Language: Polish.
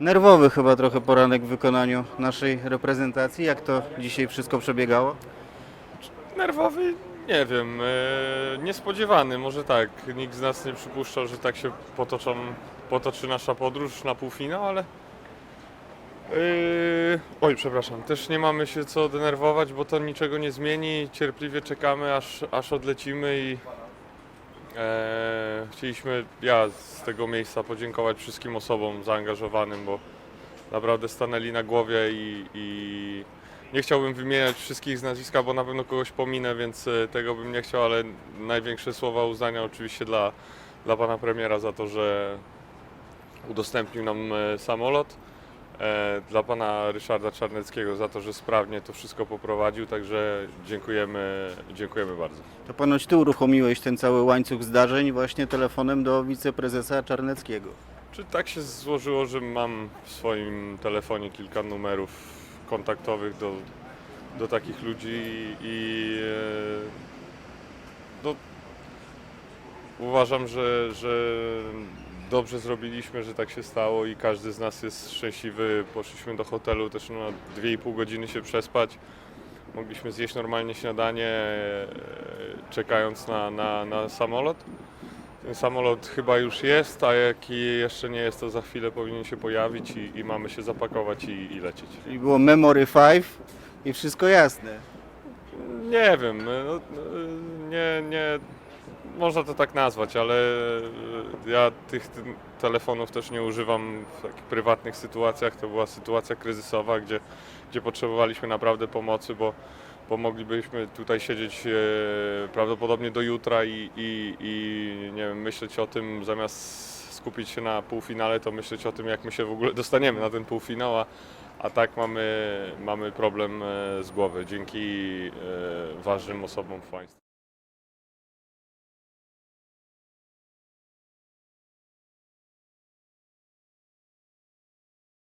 Nerwowy chyba trochę poranek w wykonaniu naszej reprezentacji. Jak to dzisiaj wszystko przebiegało? Nerwowy? Nie wiem, e, niespodziewany, może tak. Nikt z nas nie przypuszczał, że tak się potoczą, potoczy nasza podróż na półfinał, ale... e, oj, przepraszam, też nie mamy się co denerwować, bo to niczego nie zmieni. Cierpliwie czekamy, aż, aż odlecimy i e, chcieliśmy, ja z tego miejsca podziękować wszystkim osobom zaangażowanym, bo naprawdę stanęli na głowie i, i nie chciałbym wymieniać wszystkich z nazwiska, bo na pewno kogoś pominę, więc e, tego bym nie chciał, ale największe słowa uznania oczywiście dla, dla pana premiera za to, że udostępnił nam e, samolot. E, Dla pana Ryszarda Czarneckiego za to, że sprawnie to wszystko poprowadził, także dziękujemy, dziękujemy bardzo. To ponoć ty uruchomiłeś ten cały łańcuch zdarzeń właśnie telefonem do wiceprezesa Czarneckiego. Czy tak się złożyło, że mam w swoim telefonie kilka numerów kontaktowych do, do takich ludzi i e, no, uważam, że, że dobrze zrobiliśmy, że tak się stało i każdy z nas jest szczęśliwy. Poszliśmy do hotelu też na 2,5 godziny się przespać. Mogliśmy zjeść normalnie śniadanie, e, czekając na, na, na samolot. Ten samolot chyba już jest, a jaki jeszcze nie jest, to za chwilę powinien się pojawić i, i mamy się zapakować i, i lecieć. Czyli było Memory 5 i wszystko jasne. Nie wiem, no, no, nie, nie, można to tak nazwać, ale ja tych telefonów też nie używam w takich prywatnych sytuacjach. To była sytuacja kryzysowa, gdzie, gdzie potrzebowaliśmy naprawdę pomocy, bo, bo moglibyśmy tutaj siedzieć e, prawdopodobnie do jutra i, i, i nie wiem, myśleć o tym zamiast skupić się na półfinale, to myśleć o tym, jak my się w ogóle dostaniemy na ten półfinał, a, a tak mamy, mamy problem e, z głowy dzięki e, ważnym osobom w państwie.